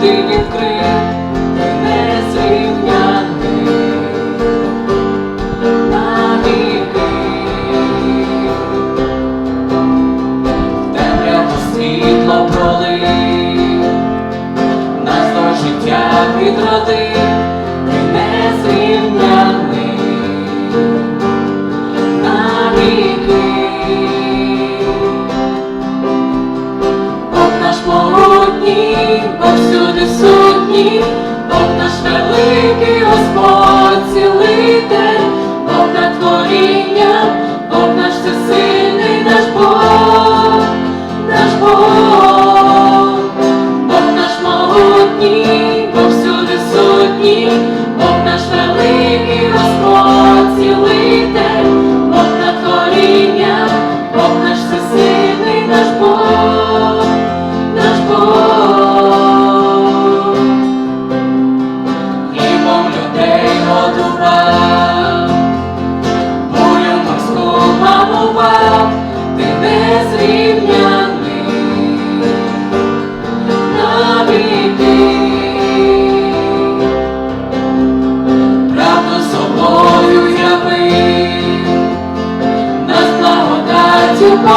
ти відкрив, ти незрівняний навіки. Темряву світло пролив, нас до життя відродив,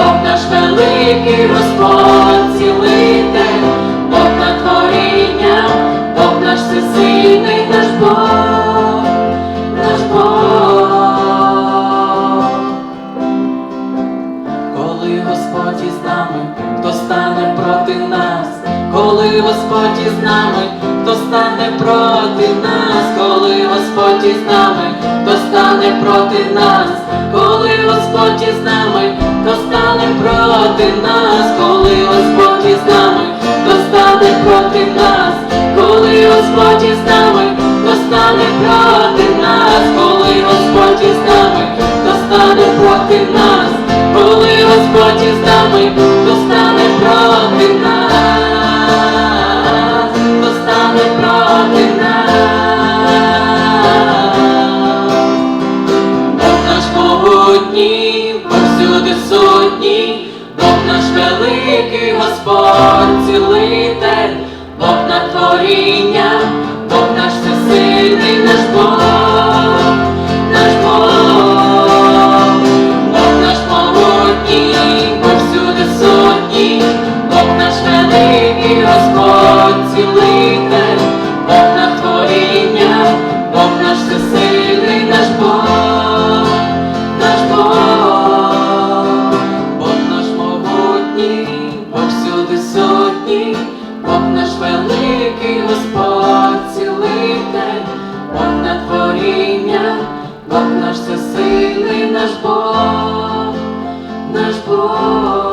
Бог наш великий Господь цілитель, Бог над творінням, Бог наш всесильний, наш Бог, наш Бог. Коли Господь із нами, хто стане проти нас, коли Господь із нами, хто стане проти нас, коли Господь із нами, хто стане проти нас, коли Господь із нами, хто стане проти нас, коли Господь із нами, хто стане проти нас, коли Господь із нами, хто стане проти нас, коли Господь із нами, хто стане проти нас, коли Господь із нами, великий Бог наш всесильний, наш Бог, наш Бог.